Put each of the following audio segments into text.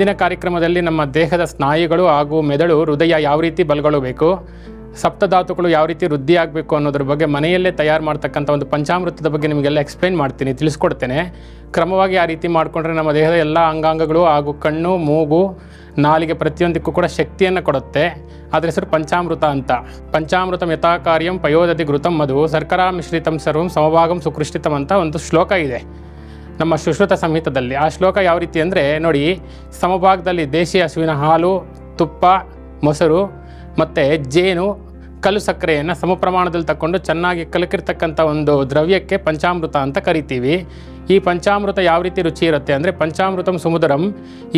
ಇಂದಿನ ಕಾರ್ಯಕ್ರಮದಲ್ಲಿ ನಮ್ಮ ದೇಹದ ಸ್ನಾಯುಗಳು ಹಾಗೂ ಮೆದುಳು ಹೃದಯ ಯಾವ ರೀತಿ ಬಲಗೊಳ್ಳಬೇಕು, ಸಪ್ತಧಾತುಗಳು ಯಾವ ರೀತಿ ವೃದ್ಧಿ ಆಗಬೇಕು ಅನ್ನೋದ್ರ ಬಗ್ಗೆ ಮನೆಯಲ್ಲೇ ತಯಾರು ಮಾಡ್ತಕ್ಕಂಥ ಒಂದು ಪಂಚಾಮೃತದ ಬಗ್ಗೆ ನಿಮಗೆಲ್ಲ ಎಕ್ಸ್ಪ್ಲೈನ್ ಮಾಡ್ತೀನಿ, ತಿಳಿಸ್ಕೊಡ್ತೇನೆ. ಕ್ರಮವಾಗಿ ಆ ರೀತಿ ಮಾಡಿಕೊಂಡ್ರೆ ನಮ್ಮ ದೇಹದ ಎಲ್ಲ ಅಂಗಾಂಗಗಳು ಹಾಗೂ ಕಣ್ಣು, ಮೂಗು, ನಾಲಿಗೆ ಪ್ರತಿಯೊಂದಕ್ಕೂ ಕೂಡ ಶಕ್ತಿಯನ್ನು ಕೊಡುತ್ತೆ. ಅದರ ಹೆಸರು ಪಂಚಾಮೃತ ಅಂತ. ಪಂಚಾಮೃತ ಯಥಾ ಕಾರ್ಯಂ ಪಯೋದತಿ ಘೃತಂ ಮಧು. ಸರ್ಕಾರ ಮಿಶ್ರಿತಂ ಸರ್ವಂ ಸಮಭಾಗಂ ಸುಕೃಷ್ಟಿತಂ ಅಂತ ಒಂದು ಶ್ಲೋಕ ಇದೆ. ನಮ್ಮ ಸುಶ್ರುತ ಸಂಹಿತದಲ್ಲಿ ಆ ಶ್ಲೋಕ ಯಾವ ರೀತಿ ಅಂದರೆ, ನೋಡಿ, ಸಮಭಾಗದಲ್ಲಿ ದೇಶಿ ಹಸುವಿನ ಹಾಲು, ತುಪ್ಪ, ಮೊಸರು ಮತ್ತು ಜೇನು, ಕಲ್ಲು ಸಕ್ಕರೆಯನ್ನು ಸಮ ಪ್ರಮಾಣದಲ್ಲಿ ತಗೊಂಡು ಚೆನ್ನಾಗಿ ಕಲಕಿರ್ತಕ್ಕಂಥ ಒಂದು ದ್ರವ್ಯಕ್ಕೆ ಪಂಚಾಮೃತ ಅಂತ ಕರಿತೀವಿ. ಈ ಪಂಚಾಮೃತ ಯಾವ ರೀತಿ ರುಚಿ ಇರುತ್ತೆ ಅಂದರೆ, ಪಂಚಾಮೃತಂ ಸುಮುದರಂ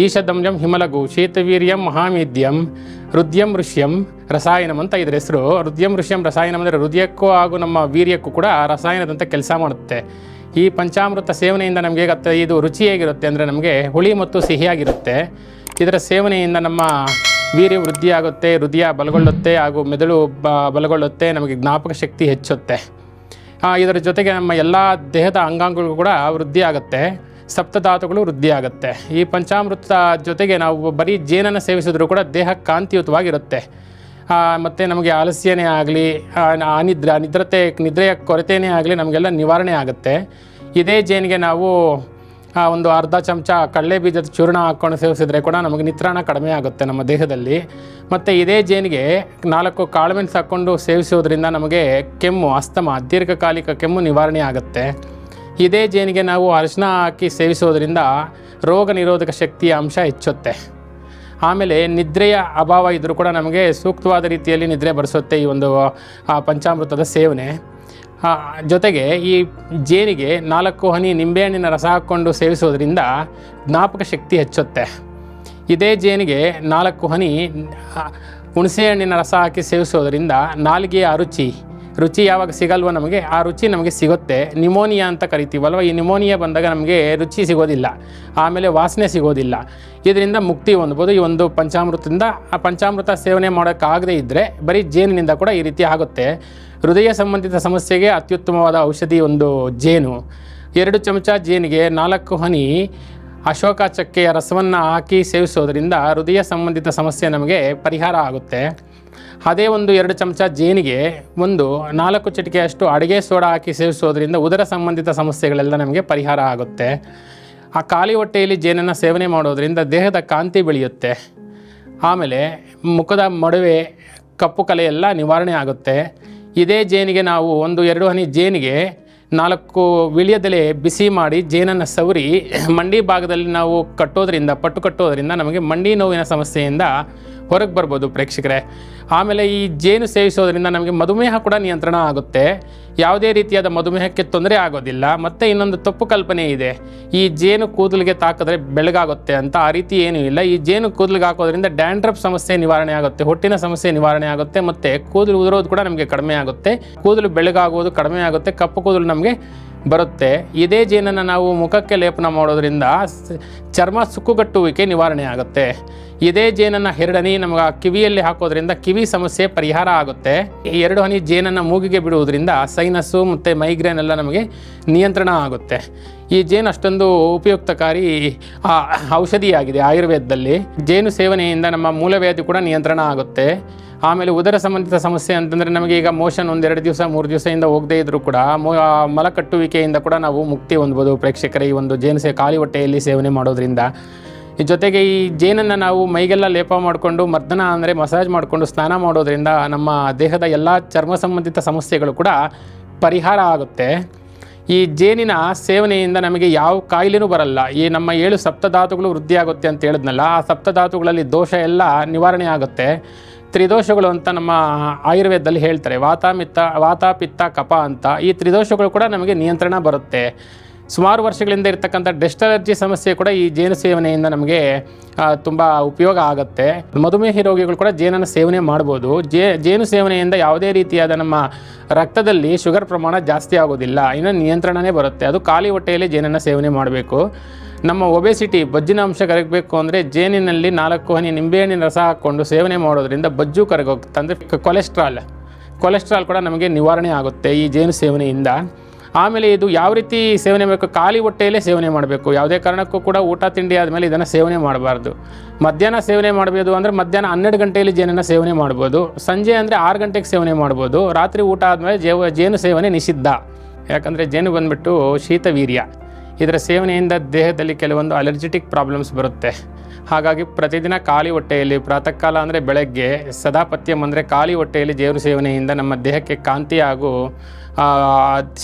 ಈಶದಂಜಂ ಹಿಮಲಗು ಶೀತವೀರ್ಯಂ ಮಹಾಮೇದ್ಯಂ, ಹೃದಯಂ ಋಷ್ಯಂ, ರಸಾಯನಂ ಅಂತ ಇದ್ರ ಹೆಸರು. ಹೃದಯಂ ಋಷ್ಯಂ ರಸಾಯನಂ ಅಂದರೆ, ಹೃದಯಕ್ಕೂ ಹಾಗೂ ನಮ್ಮ ವೀರ್ಯಕ್ಕೂ ಕೂಡ ರಸಾಯನದಂತೆ ಕೆಲಸ ಮಾಡುತ್ತೆ. ಈ ಪಂಚಾಮೃತ ಸೇವನೆಯಿಂದ ನಮಗೆ ಹೇಗತ್ತೆ, ಇದು ರುಚಿ ಹೇಗಿರುತ್ತೆ ಅಂದರೆ ನಮಗೆ ಹುಳಿ ಮತ್ತು ಸಿಹಿಯಾಗಿರುತ್ತೆ. ಇದರ ಸೇವನೆಯಿಂದ ನಮ್ಮ ವೀರ್ಯ ವೃದ್ಧಿಯಾಗುತ್ತೆ, ಹೃದಯ ಬಲಗೊಳ್ಳುತ್ತೆ ಹಾಗೂ ಮೆದುಳು ಬ, ಬಲಗೊಳ್ಳುತ್ತೆ, ನಮಗೆ ಜ್ಞಾಪಕ ಶಕ್ತಿ ಹೆಚ್ಚುತ್ತೆ. ಇದರ ಜೊತೆಗೆ ನಮ್ಮ ಎಲ್ಲ ದೇಹದ ಅಂಗಾಂಗಗಳು ಕೂಡ ವೃದ್ಧಿ ಆಗುತ್ತೆ ಸಪ್ತಧಾತುಗಳು ವೃದ್ಧಿಯಾಗುತ್ತೆ. ಈ ಪಂಚಾಮೃತ ಜೊತೆಗೆ ನಾವು ಬರೀ ಜೇನನ್ನು ಸೇವಿಸಿದ್ರೂ ಕೂಡ ದೇಹ ಕಾಂತಿಯುತವಾಗಿರುತ್ತೆ. ಮತ್ತು ನಮಗೆ ಆಲಸ್ಯನೇ ಆಗಲಿ ಅನಿದ್ರ ನಿದ್ರತೆ, ನಿದ್ರೆಯ ಕೊರತೆಯೇ ಆಗಲಿ ನಮಗೆಲ್ಲ ನಿವಾರಣೆ ಆಗುತ್ತೆ. ಇದೇ ಜೇನಿಗೆ ನಾವು ಒಂದು ಅರ್ಧ ಚಮಚ ಕಡಲೆ ಬೀಜದ ಚೂರ್ಣ ಹಾಕ್ಕೊಂಡು ಸೇವಿಸಿದರೆ ಕೂಡ ನಮಗೆ ನಿತ್ರಾಣ ಕಡಿಮೆ ಆಗುತ್ತೆ ನಮ್ಮ ದೇಹದಲ್ಲಿ. ಮತ್ತು ಇದೇ ಜೇನಿಗೆ ನಾಲ್ಕು ಕಾಳುಮೆಣಸು ಹಾಕ್ಕೊಂಡು ಸೇವಿಸೋದ್ರಿಂದ ನಮಗೆ ಕೆಮ್ಮು, ಅಸ್ತಮ, ದೀರ್ಘಕಾಲಿಕ ಕೆಮ್ಮು ನಿವಾರಣೆ ಆಗುತ್ತೆ. ಇದೇ ಜೇನಿಗೆ ನಾವು ಅರಿಶಿನ ಹಾಕಿ ಸೇವಿಸೋದ್ರಿಂದ ರೋಗ ನಿರೋಧಕ ಶಕ್ತಿಯ ಅಂಶ ಹೆಚ್ಚುತ್ತೆ. ಆಮೇಲೆ ನಿದ್ರೆಯ ಅಭಾವ ಇದ್ದರೂ ಕೂಡ ನಮಗೆ ಸೂಕ್ತವಾದ ರೀತಿಯಲ್ಲಿ ನಿದ್ರೆ ಬರೆಸುತ್ತೆ ಈ ಒಂದು ಪಂಚಾಮೃತದ ಸೇವನೆ. ಜೊತೆಗೆ ಈ ಜೇನಿಗೆ ನಾಲ್ಕು ಹನಿ ನಿಂಬೆಹಣ್ಣಿನ ರಸ ಹಾಕ್ಕೊಂಡು ಸೇವಿಸೋದ್ರಿಂದ ಜ್ಞಾಪಕ ಶಕ್ತಿ ಹೆಚ್ಚುತ್ತೆ. ಇದೇ ಜೇನಿಗೆ ನಾಲ್ಕು ಹನಿ ಹುಣಸೆಹಣ್ಣಿನ ಹುಣಸೆ ಹಣ್ಣಿನ ರಸ ಹಾಕಿ ಸೇವಿಸೋದರಿಂದ ನಾಲಿಗೆಯ ರುಚಿ ರುಚಿ ಯಾವಾಗ ಸಿಗಲ್ವೋ ನಮಗೆ, ಆ ರುಚಿ ನಮಗೆ ಸಿಗುತ್ತೆ. ನಿಮೋನಿಯಾ ಅಂತ ಕರಿತೀವಲ್ವ, ಈ ನಿಮೋನಿಯಾ ಬಂದಾಗ ನಮಗೆ ರುಚಿ ಸಿಗೋದಿಲ್ಲ, ಆಮೇಲೆ ವಾಸನೆ ಸಿಗೋದಿಲ್ಲ. ಇದರಿಂದ ಮುಕ್ತಿ ಹೊಂದ್ಬೋದು. ಈ ಒಂದು ಪಂಚಾಮೃತದಿಂದ, ಆ ಪಂಚಾಮೃತ ಸೇವನೆ ಮಾಡೋಕ್ಕಾಗದೇ ಇದ್ದರೆ ಬರೀ ಜೇನಿನಿಂದ ಕೂಡ ಈ ರೀತಿ ಆಗುತ್ತೆ. ಹೃದಯ ಸಂಬಂಧಿತ ಸಮಸ್ಯೆಗೆ ಅತ್ಯುತ್ತಮವಾದ ಔಷಧಿ ಒಂದು ಜೇನು. ಎರಡು ಚಮಚ ಜೇನಿಗೆ ನಾಲ್ಕು ಹನಿ ಅಶೋಕ ಚಕ್ಕೆಯ ರಸವನ್ನು ಹಾಕಿ ಸೇವಿಸೋದರಿಂದ ಹೃದಯ ಸಂಬಂಧಿತ ಸಮಸ್ಯೆ ನಮಗೆ ಪರಿಹಾರ ಆಗುತ್ತೆ. ಅದೇ ಒಂದು ಎರಡು ಚಮಚ ಜೇನಿಗೆ ಒಂದು ನಾಲ್ಕು ಚಿಟಿಕೆಯಷ್ಟು ಅಡುಗೆ ಸೋಡಾ ಹಾಕಿ ಸೇವಿಸೋದ್ರಿಂದ ಉದರ ಸಂಬಂಧಿತ ಸಮಸ್ಯೆಗಳೆಲ್ಲ ನಮಗೆ ಪರಿಹಾರ ಆಗುತ್ತೆ. ಆ ಖಾಲಿ ಹೊಟ್ಟೆಯಲ್ಲಿ ಜೇನನ್ನು ಸೇವನೆ ಮಾಡೋದರಿಂದ ದೇಹದ ಕಾಂತಿ ಬೆಳೆಯುತ್ತೆ. ಆಮೇಲೆ ಮುಖದ ಮೊಡವೆ, ಕಪ್ಪು ಕಲೆ ಎಲ್ಲ ನಿವಾರಣೆ ಆಗುತ್ತೆ. ಇದೇ ಜೇನಿಗೆ ನಾವು ಒಂದು ಎರಡು ಹನಿ ಜೇನಿಗೆ ನಾಲ್ಕು ವಿಳಿಯದೆಲೆ ಬಿಸಿ ಮಾಡಿ ಜೇನನ್ನು ಸವರಿ ಮಂಡಿ ಭಾಗದಲ್ಲಿ ನಾವು ಕಟ್ಟೋದ್ರಿಂದ, ಪಟ್ಟು ಕಟ್ಟೋದ್ರಿಂದ ನಮಗೆ ಮಂಡಿ ನೋವಿನ ಸಮಸ್ಯೆಯಿಂದ ಹೊರಗೆ ಬರ್ಬೋದು ಪ್ರೇಕ್ಷಕರೇ. ಆಮೇಲೆ ಈ ಜೇನು ಸೇವಿಸೋದ್ರಿಂದ ನಮಗೆ ಮಧುಮೇಹ ಕೂಡ ನಿಯಂತ್ರಣ ಆಗುತ್ತೆ. ಯಾವುದೇ ರೀತಿಯಾದ ಮಧುಮೇಹಕ್ಕೆ ತೊಂದರೆ ಆಗೋದಿಲ್ಲ. ಮತ್ತು ಇನ್ನೊಂದು ತಪ್ಪು ಕಲ್ಪನೆ ಇದೆ. ಈ ಜೇನು ಕೂದಲಿಗೆ ತಾಕಿದ್ರೆ ಬೆಳಗಾಗುತ್ತೆ ಅಂತ ಆ ರೀತಿ ಏನೂ ಇಲ್ಲ. ಈ ಜೇನು ಕೂದಲಿಗೆ ಹಾಕೋದ್ರಿಂದ ಡ್ಯಾಂಡ್ರಪ್ ಸಮಸ್ಯೆ ನಿವಾರಣೆ ಆಗುತ್ತೆ. ಹೊಟ್ಟಿನ ಸಮಸ್ಯೆ ನಿವಾರಣೆ ಆಗುತ್ತೆ. ಮತ್ತು ಕೂದಲು ಉದುರೋದು ಕೂಡ ನಮಗೆ ಕಡಿಮೆ ಆಗುತ್ತೆ. ಕೂದಲು ಬೆಳಗಾಗೋದು ಕಡಿಮೆ ಆಗುತ್ತೆ. ಕಪ್ಪು ಕೂದಲು ನಮಗೆ ಬರುತ್ತೆ. ಇದೇ ಜೇನನ್ನು ನಾವು ಮುಖಕ್ಕೆ ಲೇಪನ ಮಾಡೋದ್ರಿಂದ ಚರ್ಮ ಸುಕ್ಕುಗಟ್ಟುವಿಕೆ ನಿವಾರಣೆ ಆಗುತ್ತೆ. ಇದೇ ಜೇನನ್ನು ಎರಡನಿ ನಮಗೆ ಕಿವಿಯಲ್ಲಿ ಹಾಕೋದ್ರಿಂದ ಕಿವಿ ಸಮಸ್ಯೆ ಪರಿಹಾರ ಆಗುತ್ತೆ. ಈ ಎರಡು ಹನಿ ಜೇನನ್ನು ಮೂಗಿಗೆ ಬಿಡುವುದರಿಂದ ಸೈನಸ್ಸು ಮತ್ತು ಮೈಗ್ರೇನ್ ಎಲ್ಲ ನಮಗೆ ನಿಯಂತ್ರಣ ಆಗುತ್ತೆ. ಈ ಜೇನು ಅಷ್ಟೊಂದು ಉಪಯುಕ್ತಕಾರಿ ಔಷಧಿಯಾಗಿದೆ ಆಯುರ್ವೇದದಲ್ಲಿ. ಜೇನು ಸೇವನೆಯಿಂದ ನಮ್ಮ ಮೂಲವ್ಯಾಧಿ ಕೂಡ ನಿಯಂತ್ರಣ ಆಗುತ್ತೆ. ಆಮೇಲೆ ಉದರ ಸಂಬಂಧಿತ ಸಮಸ್ಯೆ ಅಂತಂದರೆ ನಮಗೆ ಈಗ ಮೋಷನ್ ಒಂದೆರಡು ದಿವಸ, ಮೂರು ದಿವಸದಿಂದ ಹೋಗದೇ ಇದ್ದರೂ ಕೂಡ ಮಲಕಟ್ಟುವಿಕೆಯಿಂದ ಮಲ ಕಟ್ಟುವಿಕೆಯಿಂದ ಕೂಡ ನಾವು ಮುಕ್ತಿ ಹೊಂದ್ಬೋದು ಪ್ರೇಕ್ಷಕರ. ಈ ಒಂದು ಜೇನು ಸೇ ಖಾಲಿ ಹೊಟ್ಟೆಯಲ್ಲಿ ಸೇವನೆ ಮಾಡೋದ್ರಿಂದ. ಜೊತೆಗೆ ಈ ಜೇನನ್ನು ನಾವು ಮೈಗೆಲ್ಲ ಲೇಪ ಮಾಡಿಕೊಂಡು, ಮರ್ದನ ಅಂದರೆ ಮಸಾಜ್ ಮಾಡಿಕೊಂಡು ಸ್ನಾನ ಮಾಡೋದ್ರಿಂದ ನಮ್ಮ ದೇಹದ ಎಲ್ಲ ಚರ್ಮ ಸಂಬಂಧಿತ ಸಮಸ್ಯೆಗಳು ಕೂಡ ಪರಿಹಾರ ಆಗುತ್ತೆ. ಈ ಜೇನಿನ ಸೇವನೆಯಿಂದ ನಮಗೆ ಯಾವ ಕಾಯಿಲೆನೂ ಬರಲ್ಲ. ಈ ನಮ್ಮ ಏಳು ಸಪ್ತಧಾತುಗಳು ವೃದ್ಧಿಯಾಗುತ್ತೆ ಅಂತ ಹೇಳಿದ್ನಲ್ಲ, ಆ ಸಪ್ತಧಾತುಗಳಲ್ಲಿ ದೋಷ ಎಲ್ಲ ನಿವಾರಣೆ ಆಗುತ್ತೆ. ತ್ರಿದೋಷಗಳು ಅಂತ ನಮ್ಮ ಆಯುರ್ವೇದದಲ್ಲಿ ಹೇಳ್ತಾರೆ, ವಾತ ಪಿತ್ತ ಕಪ ಅಂತ. ಈ ತ್ರಿದೋಷಗಳು ಕೂಡ ನಮಗೆ ನಿಯಂತ್ರಣ ಬರುತ್ತೆ. ಸುಮಾರು ವರ್ಷಗಳಿಂದ ಇರತಕ್ಕಂಥ ಡೆಸ್ಟ್ ಅಲರ್ಜಿ ಸಮಸ್ಯೆ ಕೂಡ ಈ ಜೇನು ಸೇವನೆಯಿಂದ ನಮಗೆ ತುಂಬ ಉಪಯೋಗ ಆಗುತ್ತೆ. ಮಧುಮೇಹ ರೋಗಿಗಳು ಕೂಡ ಜೇನನ್ನು ಸೇವನೆ ಮಾಡ್ಬೋದು. ಜೇ, ಜೇನು ಸೇವನೆಯಿಂದ ಯಾವುದೇ ರೀತಿಯಾದ ನಮ್ಮ ರಕ್ತದಲ್ಲಿ ಶುಗರ್ ಪ್ರಮಾಣ ಜಾಸ್ತಿ ಆಗೋದಿಲ್ಲ. ಇನ್ನು ನಿಯಂತ್ರಣನೇ ಬರುತ್ತೆ. ಅದು ಖಾಲಿ ಹೊಟ್ಟೆಯಲ್ಲಿ ಜೇನನ್ನು ಸೇವನೆ ಮಾಡಬೇಕು. ನಮ್ಮ ಒಬೆಸಿಟಿ ಬಜ್ಜಿನ ಅಂಶ ಕರಗಬೇಕು ಅಂದರೆ ಜೇನಿನಲ್ಲಿ ನಾಲ್ಕು ಹನಿ ನಿಂಬೆಹಣ್ಣಿನ ರಸ ಹಾಕ್ಕೊಂಡು ಸೇವನೆ ಮಾಡೋದರಿಂದ ಬಜ್ಜು ಕರಗೋಗುತ್ತೆ. ಅಂದರೆ ಕೊಲೆಸ್ಟ್ರಾಲ್ ಕೊಲೆಸ್ಟ್ರಾಲ್ ಕೂಡ ನಮಗೆ ನಿವಾರಣೆ ಆಗುತ್ತೆ ಈ ಜೇನು ಸೇವನೆಯಿಂದ. ಆಮೇಲೆ ಇದು ಯಾವ ರೀತಿ ಸೇವನೆ ಮಾಡಬೇಕು? ಖಾಲಿ ಹೊಟ್ಟೆಯಲ್ಲೇ ಸೇವನೆ ಮಾಡಬೇಕು. ಯಾವುದೇ ಕಾರಣಕ್ಕೂ ಕೂಡ ಊಟ ತಿಂಡಿ ಆದಮೇಲೆ ಇದನ್ನು ಸೇವನೆ ಮಾಡಬಾರ್ದು. ಮಧ್ಯಾಹ್ನ ಸೇವನೆ ಮಾಡಬೇಕು ಅಂದರೆ ಮಧ್ಯಾಹ್ನ ಹನ್ನೆರಡು ಗಂಟೆಯಲ್ಲಿ ಜೇನನ್ನು ಸೇವನೆ ಮಾಡ್ಬೋದು. ಸಂಜೆ ಅಂದರೆ ಆರು ಗಂಟೆಗೆ ಸೇವನೆ ಮಾಡ್ಬೋದು. ರಾತ್ರಿ ಊಟ ಆದಮೇಲೆ ಜೇವ ಜೇನು ಸೇವನೆ ನಿಷಿದ್ಧ. ಯಾಕಂದರೆ ಜೇನು ಬಂದುಬಿಟ್ಟು ಶೀತವೀರ್ಯ ಇದರ ಸೇವನೆಯಿಂದ ದೇಹದಲ್ಲಿ ಕೆಲವೊಂದು ಅಲರ್ಜಿಟಿಕ್ ಪ್ರಾಬ್ಲಮ್ಸ್ ಬರುತ್ತೆ. ಹಾಗಾಗಿ ಪ್ರತಿದಿನ ಖಾಲಿ ಹೊಟ್ಟೆಯಲ್ಲಿ ಪ್ರಾತಃ ಕಾಲ ಅಂದರೆ ಬೆಳಗ್ಗೆ ಸದಾ ಪಥ್ಯಂ ಅಂದರೆ ಖಾಲಿ ಹೊಟ್ಟೆಯಲ್ಲಿ ಜೇನು ಸೇವನೆಯಿಂದ ನಮ್ಮ ದೇಹಕ್ಕೆ ಕಾಂತಿ ಹಾಗೂ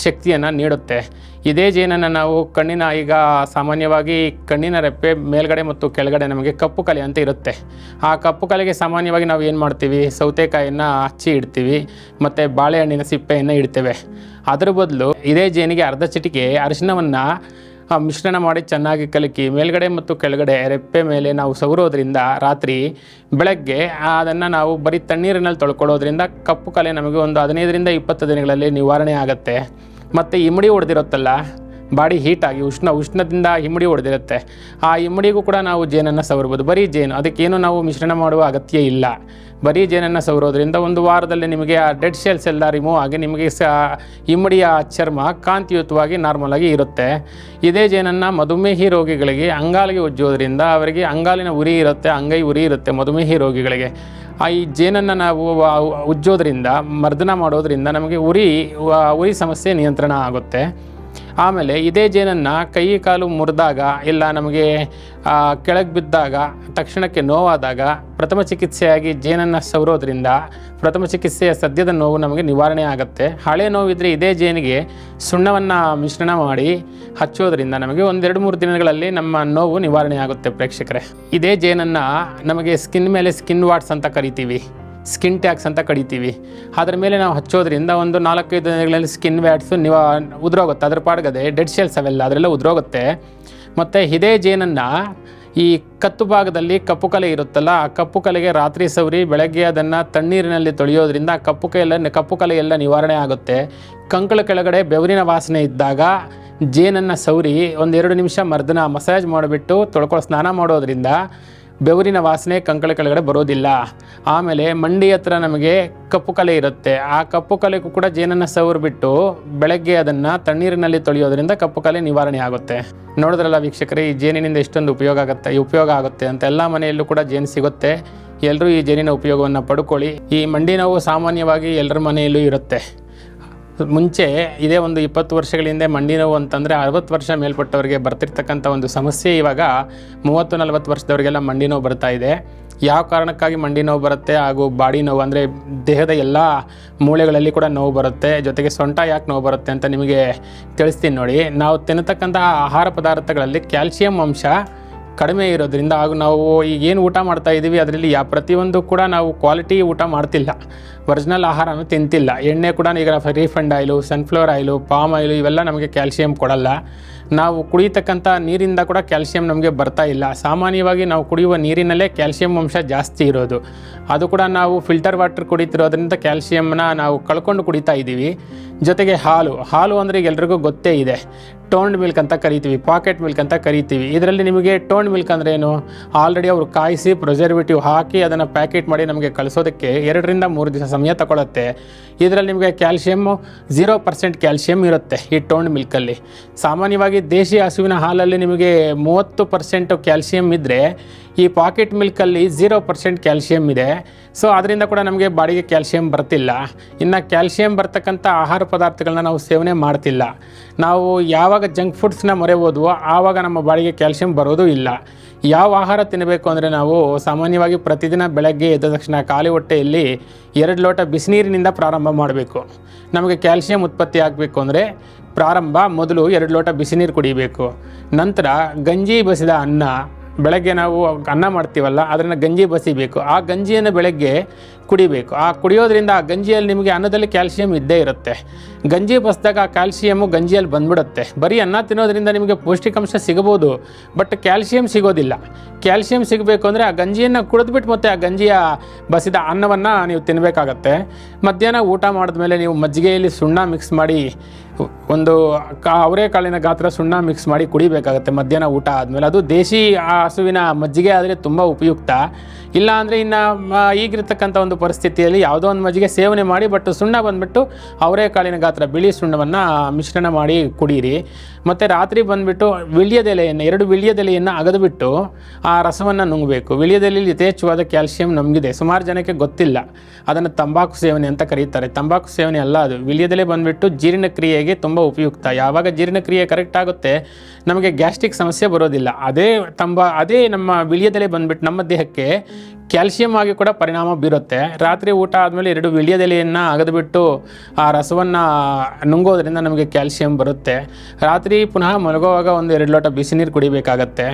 ಶಕ್ತಿಯನ್ನು ನೀಡುತ್ತೆ. ಇದೇ ಜೇನನ್ನು ನಾವು ಕಣ್ಣಿನ ಈಗ ಸಾಮಾನ್ಯವಾಗಿ ಕಣ್ಣಿನ ರೆಪ್ಪೆ ಮೇಲ್ಗಡೆ ಮತ್ತು ಕೆಳಗಡೆ ನಮಗೆ ಕಪ್ಪು ಕಲೆ ಅಂತ ಇರುತ್ತೆ. ಆ ಕಪ್ಪು ಕಲೆಗೆ ಸಾಮಾನ್ಯವಾಗಿ ನಾವು ಏನು ಮಾಡ್ತೀವಿ? ಸೌತೆಕಾಯಿಯನ್ನು ಹಚ್ಚಿ ಇಡ್ತೀವಿ. ಮತ್ತು ಬಾಳೆಹಣ್ಣಿನ ಸಿಪ್ಪೆಯನ್ನು ಇಡ್ತೇವೆ. ಅದರ ಬದಲು ಇದೇ ಜೇನಿಗೆ ಅರ್ಧ ಚಿಟಿಕೆ ಅರಿಶಿನವನ್ನು ಮಿಶ್ರಣ ಮಾಡಿ ಚೆನ್ನಾಗಿ ಕಲಕಿ ಮೇಲ್ಗಡೆ ಮತ್ತು ಕೆಳಗಡೆ ರೆಪ್ಪೆ ಮೇಲೆ ನಾವು ಸವರೋದ್ರಿಂದ ರಾತ್ರಿ ಬೆಳಗ್ಗೆ ಅದನ್ನು ನಾವು ಬರೀ ತಣ್ಣೀರಿನಲ್ಲಿ ತೊಳ್ಕೊಳ್ಳೋದ್ರಿಂದ ಕಪ್ಪು ಕಲೆ ನಮಗೆ ಒಂದು ಹದಿನೈದರಿಂದ ಇಪ್ಪತ್ತು ದಿನಗಳಲ್ಲಿ ನಿವಾರಣೆ ಆಗುತ್ತೆ. ಮತ್ತು ಇಮ್ಮಡಿ ಹೊಡೆದಿರುತ್ತಲ್ಲ ಬಾಡಿ ಹೀಟಾಗಿ ಉಷ್ಣ, ಉಷ್ಣದಿಂದ ಇಮ್ಮಡಿ ಹೊಡೆದಿರುತ್ತೆ ಆ ಇಮ್ಮಡಿಗೂ ಕೂಡ ನಾವು ಜೇನನ್ನು ಸವರ್ಬೋದು. ಬರೀ ಜೇನು, ಅದಕ್ಕೇನು ನಾವು ಮಿಶ್ರಣ ಮಾಡುವ ಅಗತ್ಯ ಇಲ್ಲ. ಬರೀ ಜೇನನ್ನು ಸವರೋದ್ರಿಂದ ಒಂದು ವಾರದಲ್ಲಿ ನಿಮಗೆ ಆ ಡೆಡ್ ಶೆಲ್ಸ್ ಎಲ್ಲ ರಿಮೂವ್ ಆಗಿ ನಿಮಗೆ ಸ ಇಮ್ಮಡಿಯ ಚರ್ಮ ಕಾಂತಿಯುತವಾಗಿ ನಾರ್ಮಲ್ ಆಗಿ ಇರುತ್ತೆ. ಇದೇ ಜೇನನ್ನು ಮಧುಮೇಹಿ ರೋಗಿಗಳಿಗೆ ಅಂಗಾಲಿಗೆ ಉಜ್ಜೋದ್ರಿಂದ ಅವರಿಗೆ ಅಂಗಾಲಿನ ಉರಿ ಇರುತ್ತೆ, ಅಂಗೈ ಉರಿ ಇರುತ್ತೆ ಮಧುಮೇಹಿ ರೋಗಿಗಳಿಗೆ. ಆ ಈ ಜೇನನ್ನು ನಾವು ಉಜ್ಜೋದ್ರಿಂದ ಮರ್ದನ ಮಾಡೋದ್ರಿಂದ ನಮಗೆ ಉರಿ ಉರಿ ಸಮಸ್ಯೆ ನಿಯಂತ್ರಣ ಆಗುತ್ತೆ. ಆಮೇಲೆ ಇದೇ ಜೇನನ್ನು ಕೈ ಕಾಲು ಮುರಿದಾಗ ಇಲ್ಲ ನಮಗೆ ಕೆಳಗೆ ಬಿದ್ದಾಗ, ತಕ್ಷಣಕ್ಕೆ ನೋವಾದಾಗ ಪ್ರಥಮ ಚಿಕಿತ್ಸೆಯಾಗಿ ಜೇನನ್ನು ಸವರೋದ್ರಿಂದ ಪ್ರಥಮ ಚಿಕಿತ್ಸೆಯ ಸದ್ಯದ ನೋವು ನಮಗೆ ನಿವಾರಣೆ ಆಗುತ್ತೆ. ಹಳೆ ನೋವಿದ್ರೆ ಇದೇ ಜೇನಿಗೆ ಸುಣ್ಣವನ್ನು ಮಿಶ್ರಣ ಮಾಡಿ ಹಚ್ಚೋದ್ರಿಂದ ನಮಗೆ ಒಂದೆರಡು ಮೂರು ದಿನಗಳಲ್ಲಿ ನಮ್ಮ ನೋವು ನಿವಾರಣೆ ಆಗುತ್ತೆ ಪ್ರೇಕ್ಷಕರೇ. ಇದೇ ಜೇನನ್ನು ನಮಗೆ ಸ್ಕಿನ್ ಮೇಲೆ ಸ್ಕಿನ್ ವಾಟ್ಸ್ ಅಂತ ಕರಿತೀವಿ. ಸ್ಕಿನ್ ಟ್ಯಾಕ್ಸ್ ಅಂತ ಕಡಿತೀವಿ. ಅದ್ರ ಮೇಲೆ ನಾವು ಹಚ್ಚೋದ್ರಿಂದ ಒಂದು ನಾಲ್ಕೈದು ದಿನಗಳಲ್ಲಿ ಸ್ಕಿನ್ ವ್ಯಾಟ್ಸು ನಿವಾ, ಉದುರೋಗುತ್ತೆ. ಅದ್ರ ಪಾಡ್ಗದೆ ಡೆಡ್ ಶೆಲ್ಸ್ ಅವೆಲ್ಲ ಅದರೆಲ್ಲ ಉದುರೋಗುತ್ತೆ. ಮತ್ತು ಇದೇ ಜೇನನ್ನು ಈ ಕತ್ತು ಭಾಗದಲ್ಲಿ ಕಪ್ಪು ಕಲೆ ಇರುತ್ತಲ್ಲ, ಆ ಕಪ್ಪು ಕಲೆಗೆ ರಾತ್ರಿ ಸವರಿ ಬೆಳಗ್ಗೆ ಅದನ್ನು ತಣ್ಣೀರಿನಲ್ಲಿ ತೊಳೆಯೋದ್ರಿಂದ ಕಪ್ಪು ಕೈಯೆಲ್ಲ ಕಪ್ಪು ಕಲೆ ಎಲ್ಲ ನಿವಾರಣೆ ಆಗುತ್ತೆ. ಕಂಕಳ ಕೆಳಗಡೆ ಬೆವರಿನ ವಾಸನೆ ಇದ್ದಾಗ ಜೇನನ್ನು ಸವರಿ ಒಂದೆರಡು ನಿಮಿಷ ಮರ್ದನ ಮಸಾಜ್ ಮಾಡಿಬಿಟ್ಟು ತೊಳ್ಕೊಳ್ಳೋ ಸ್ನಾನ ಮಾಡೋದ್ರಿಂದ ಬೆವರಿನ ವಾಸನೆ ಕಂಕಳ ಕೆಳಗಡೆ ಬರೋದಿಲ್ಲ. ಆಮೇಲೆ ಮಂಡಿ ಹತ್ರ ನಮಗೆ ಕಪ್ಪು ಕಲೆ ಇರುತ್ತೆ. ಆ ಕಪ್ಪು ಕಲೆಗೂ ಕೂಡ ಜೇನನ್ನು ಸವರ್ಬಿಟ್ಟು ಬೆಳಗ್ಗೆ ಅದನ್ನು ತಣ್ಣೀರಿನಲ್ಲಿ ತೊಳೆಯೋದ್ರಿಂದ ಕಪ್ಪು ಕಲೆ ನಿವಾರಣೆ ಆಗುತ್ತೆ. ನೋಡಿದ್ರಲ್ಲ ವೀಕ್ಷಕರೇ, ಈ ಜೇನಿನಿಂದ ಎಷ್ಟೊಂದು ಉಪಯೋಗ ಆಗುತ್ತೆ, ಈ ಉಪಯೋಗ ಆಗುತ್ತೆ ಅಂತ ಎಲ್ಲ ಮನೆಯಲ್ಲೂ ಕೂಡ ಜೇನು ಸಿಗುತ್ತೆ. ಎಲ್ಲರೂ ಈ ಜೇನಿನ ಉಪಯೋಗವನ್ನು ಪಡ್ಕೊಳ್ಳಿ. ಈ ಮಂಡಿ ನೋವು ಸಾಮಾನ್ಯವಾಗಿ ಎಲ್ಲರ ಮನೆಯಲ್ಲೂ ಇರುತ್ತೆ. ಮುಂಚೆ ಇದೇ ಒಂದು ಇಪ್ಪತ್ತು ವರ್ಷಗಳ ಹಿಂದೆ ಮಂಡಿ ನೋವು ಅಂತಂದರೆ ಅರವತ್ತು ವರ್ಷ ಮೇಲ್ಪಟ್ಟವರಿಗೆ ಬರ್ತಿರ್ತಕ್ಕಂಥ ಒಂದು ಸಮಸ್ಯೆ ಇವಾಗ ಮೂವತ್ತು ನಲವತ್ತು ವರ್ಷದವರಿಗೆಲ್ಲ ಮಂಡಿ ನೋವು ಬರ್ತಾ ಇದೆ. ಯಾವ ಕಾರಣಕ್ಕಾಗಿ ಮಂಡಿ ನೋವು ಬರುತ್ತೆ ಹಾಗೂ ಬಾಡಿ ನೋವು ಅಂದರೆ ದೇಹದ ಎಲ್ಲ ಮೂಳೆಗಳಲ್ಲಿ ಕೂಡ ನೋವು ಬರುತ್ತೆ, ಜೊತೆಗೆ ಸೊಂಟ ಯಾಕೆ ನೋವು ಬರುತ್ತೆ ಅಂತ ನಿಮಗೆ ತಿಳಿಸ್ತೀನಿ ನೋಡಿ. ನಾವು ತಿನ್ನತಕ್ಕಂತಹ ಆಹಾರ ಪದಾರ್ಥಗಳಲ್ಲಿ ಕ್ಯಾಲ್ಸಿಯಂ ಅಂಶ ಕಡಿಮೆ ಇರೋದ್ರಿಂದ ಆಗ ನಾವು ಈಗ ಏನು ಊಟ ಮಾಡ್ತಾ ಇದ್ದೀವಿ ಅದರಲ್ಲಿ ಯಾ ಪ್ರತಿಯೊಂದು ಕೂಡ ನಾವು ಕ್ವಾಲಿಟಿ ಊಟ ಮಾಡ್ತಿಲ್ಲ. ಒರಿಜಿನಲ್ ಆಹಾರನೂ ತಿಂತಿಲ್ಲ. ಎಣ್ಣೆ ಕೂಡ ಈಗ refined oil sunflower oil palm oil, ಇವೆಲ್ಲ ನಮಗೆ ಕ್ಯಾಲ್ಸಿಯಂ ಕೊಡಲ್ಲ. ನಾವು ಕುಡಿಯತಕ್ಕಂಥ ನೀರಿಂದ ಕೂಡ ಕ್ಯಾಲ್ಸಿಯಂ ನಮಗೆ ಬರ್ತಾ ಇಲ್ಲ. ಸಾಮಾನ್ಯವಾಗಿ ನಾವು ಕುಡಿಯುವ ನೀರಿನಲ್ಲೇ ಕ್ಯಾಲ್ಸಿಯಂ ಅಂಶ ಜಾಸ್ತಿ ಇರೋದು. ಅದು ಕೂಡ ನಾವು ಫಿಲ್ಟರ್ ವಾಟರ್ ಕುಡಿತಿರೋದ್ರಿಂದ ಕ್ಯಾಲ್ಸಿಯಂನ ನಾವು ಕಳ್ಕೊಂಡು ಕುಡಿತಾ ಇದ್ದೀವಿ. ಜೊತೆಗೆ ಹಾಲು ಹಾಲು ಅಂದರೆ ಈಗ ಎಲ್ರಿಗೂ ಗೊತ್ತೇ ಇದೆ. ಟೋನ್ಡ್ ಮಿಲ್ಕ್ ಅಂತ ಕರಿತೀವಿ, ಪಾಕೆಟ್ ಮಿಲ್ಕ್ ಅಂತ ಕರಿತೀವಿ. ಇದರಲ್ಲಿ ನಿಮಗೆ ಟೋನ್ಡ್ ಮಿಲ್ಕ್ ಅಂದರೆ ಏನು? ಆಲ್ರೆಡಿ ಅವರು ಕಾಯಿಸಿ ಪ್ರಿಸರ್ವೇಟಿವ್ ಹಾಕಿ ಅದನ್ನು ಪ್ಯಾಕೆಟ್ ಮಾಡಿ ನಮಗೆ ಕಳಿಸೋದಕ್ಕೆ ಎರಡರಿಂದ ಮೂರು ದಿವಸ ಸಮಯ ತಗೊಳುತ್ತೆ. ಇದರಲ್ಲಿ ನಿಮಗೆ ಕ್ಯಾಲ್ಸಿಯಮ್ಮು ಝೀರೋ ಪರ್ಸೆಂಟ್ ಕ್ಯಾಲ್ಸಿಯಮ್ ಇರುತ್ತೆ ಈ ಟೋನ್ಡ್ ಮಿಲ್ಕಲ್ಲಿ ಸಾಮಾನ್ಯವಾಗಿ ದೇಶಿ ಹಸುವಿನ ಹಾಲಲ್ಲಿ ನಿಮಗೆ ಮೂವತ್ತು ಪರ್ಸೆಂಟ್ ಕ್ಯಾಲ್ಸಿಯಮ್ ಇದ್ದರೆ ಈ ಪಾಕೆಟ್ ಮಿಲ್ಕಲ್ಲಿ ಝೀರೋ ಪರ್ಸೆಂಟ್ ಕ್ಯಾಲ್ಸಿಯಮ್ ಇದೆ. ಸೊ ಅದರಿಂದ ಕೂಡ ನಮಗೆ ಬಾಡಿಗೆ ಕ್ಯಾಲ್ಸಿಯಂ ಬರ್ತಿಲ್ಲ. ಇನ್ನು ಕ್ಯಾಲ್ಸಿಯಂ ಬರ್ತಕ್ಕಂಥ ಆಹಾರ ಪದಾರ್ಥಗಳನ್ನ ನಾವು ಸೇವನೆ ಮಾಡ್ತಿಲ್ಲ. ನಾವು ಯಾವಾಗ ಜಂಕ್ ಫುಡ್ಸ್ನ ಮೊರೆ ಹೋದ್ವೋ ಆವಾಗ ನಮ್ಮ ಬಾಡಿಗೆ ಕ್ಯಾಲ್ಸಿಯಂ ಬರೋದು ಇಲ್ಲ. ಯಾವ ಆಹಾರ ತಿನ್ನಬೇಕು ಅಂದರೆ ನಾವು ಸಾಮಾನ್ಯವಾಗಿ ಪ್ರತಿದಿನ ಬೆಳಗ್ಗೆ ಎದ್ದ ತಕ್ಷಣ ಖಾಲಿ ಹೊಟ್ಟೆಯಲ್ಲಿ ಎರಡು ಲೋಟ ಬಿಸಿನೀರಿನಿಂದ ಪ್ರಾರಂಭ ಮಾಡಬೇಕು. ನಮಗೆ ಕ್ಯಾಲ್ಸಿಯಂ ಉತ್ಪತ್ತಿ ಆಗಬೇಕು ಅಂದರೆ ಪ್ರಾರಂಭ ಮೊದಲು ಎರಡು ಲೋಟ ಬಿಸಿನೀರು ಕುಡಿಬೇಕು. ನಂತರ ಗಂಜಿ ಬಸಿದ ಅನ್ನ ಬೆಳಗ್ಗೆ ನಾವು ಅನ್ನ ಮಾಡ್ತೀವಲ್ಲ, ಅದನ್ನು ಗಂಜಿ ಬಸಿಬೇಕು ಆ ಗಂಜಿಯನ್ನು ಬೆಳಗ್ಗೆ ಕುಡಿಬೇಕು. ಆ ಕುಡಿಯೋದ್ರಿಂದ ಆ ಗಂಜಿಯಲ್ಲಿ ನಿಮಗೆ ಅನ್ನದಲ್ಲಿ ಕ್ಯಾಲ್ಸಿಯಂ ಇದ್ದೇ ಇರುತ್ತೆ. ಗಂಜಿ ಬಸ್ದಾಗ ಆ ಕ್ಯಾಲ್ಸಿಯಮ್ಮು ಗಂಜಿಯಲ್ಲಿ ಬಂದ್ಬಿಡುತ್ತೆ. ಬರೀ ಅನ್ನ ತಿನ್ನೋದ್ರಿಂದ ನಿಮಗೆ ಪೌಷ್ಟಿಕಾಂಶ ಸಿಗಬಹುದು, ಬಟ್ ಕ್ಯಾಲ್ಸಿಯಂ ಸಿಗೋದಿಲ್ಲ. ಕ್ಯಾಲ್ಸಿಯಂ ಸಿಗಬೇಕು ಅಂದರೆ ಆ ಗಂಜಿಯನ್ನು ಕುಡಿದ್ಬಿಟ್ಟು ಮತ್ತೆ ಆ ಗಂಜಿಯ ಬಸಿದ ಅನ್ನವನ್ನು ನೀವು ತಿನ್ನಬೇಕಾಗತ್ತೆ ಮಧ್ಯಾಹ್ನ ಊಟ ಮಾಡಿದ್ಮೇಲೆ ನೀವು ಮಜ್ಜಿಗೆಯಲ್ಲಿ ಸುಣ್ಣ ಮಿಕ್ಸ್ ಮಾಡಿ ಒಂದು ಅವರೆಕಾಳಿನ ಗಾತ್ರ ಸುಣ್ಣ ಮಿಕ್ಸ್ ಮಾಡಿ ಕುಡಿಬೇಕಾಗುತ್ತೆ ಮಧ್ಯಾಹ್ನ ಊಟ ಆದಮೇಲೆ. ಅದು ದೇಶಿ ಹಸುವಿನ ಮಜ್ಜಿಗೆ ಆದರೆ ತುಂಬ ಉಪಯುಕ್ತ. ಇಲ್ಲ ಅಂದರೆ ಇನ್ನು ಈಗಿರ್ತಕ್ಕಂಥ ಒಂದು ಪರಿಸ್ಥಿತಿಯಲ್ಲಿ ಯಾವುದೋ ಒಂದು ಮಜ್ಜಿಗೆ ಸೇವನೆ ಮಾಡಿ ಬಟ್ ಸುಣ್ಣ ಬಂದುಬಿಟ್ಟು ಅವರೆಕಾಳಿನ ಗಾತ್ರ, ಬಿಳಿ ಸುಣ್ಣವನ್ನು ಮಿಶ್ರಣ ಮಾಡಿ ಕುಡೀರಿ. ಮತ್ತು ರಾತ್ರಿ ಬಂದುಬಿಟ್ಟು ವಿಳ್ಯದೆಲೆಯನ್ನು, ಎರಡು ವಿಳ್ಯದೆಲೆಯನ್ನು ಅಗದುಬಿಟ್ಟು ಆ ರಸವನ್ನು ನುಂಗಬೇಕು. ವಿಳ್ಯದೆಲೆಯಲ್ಲಿ ಯಥೇಚ್ಛವಾದ ಕ್ಯಾಲ್ಸಿಯಂ ನಮಗಿದೆ. ಸುಮಾರು ಜನಕ್ಕೆ ಗೊತ್ತಿಲ್ಲ. ಅದನ್ನು ತಂಬಾಕು ಸೇವನೆ ಅಂತ ಕರೀತಾರೆ. ತಂಬಾಕು ಸೇವನೆ ಅಲ್ಲ ಅದು. ವಿಳ್ಯದೆಲೆ ಬಂದುಬಿಟ್ಟು ಜೀರ್ಣಕ್ರಿಯೆಗೆ ತುಂಬ ಉಪಯುಕ್ತ. ಯಾವಾಗ ಜೀರ್ಣಕ್ರಿಯೆ ಕರೆಕ್ಟ್ ಆಗುತ್ತೆ, ನಮಗೆ ಗ್ಯಾಸ್ಟ್ರಿಕ್ ಸಮಸ್ಯೆ ಬರೋದಿಲ್ಲ. ಅದೇ ತಂಬಾ, ಅದೇ ನಮ್ಮ ವಿಳ್ಯದೆಲೆ ಬಂದುಬಿಟ್ಟು ನಮ್ಮ ದೇಹಕ್ಕೆ ಕ್ಯಾಲ್ಸಿಯಂ ಆಗಿ ಕೂಡ ಪರಿಣಾಮ ಬೀರುತ್ತೆ. ರಾತ್ರಿ ಊಟ ಆದಮೇಲೆ ಎರಡು ವಿಳ್ಯದೆಲೆಯನ್ನು ಅಗದುಬಿಟ್ಟು ಆ ರಸವನ್ನು ನುಂಗೋದ್ರಿಂದ ನಮಗೆ ಕ್ಯಾಲ್ಸಿಯಂ ಬರುತ್ತೆ. ರಾತ್ರಿ ಪುನಃ ಮಲಗುವಾಗ ಒಂದು ಎರಡು ಲೋಟ ಬಿಸಿ ನೀರು ಕುಡಿಬೇಕಾಗತ್ತೆ.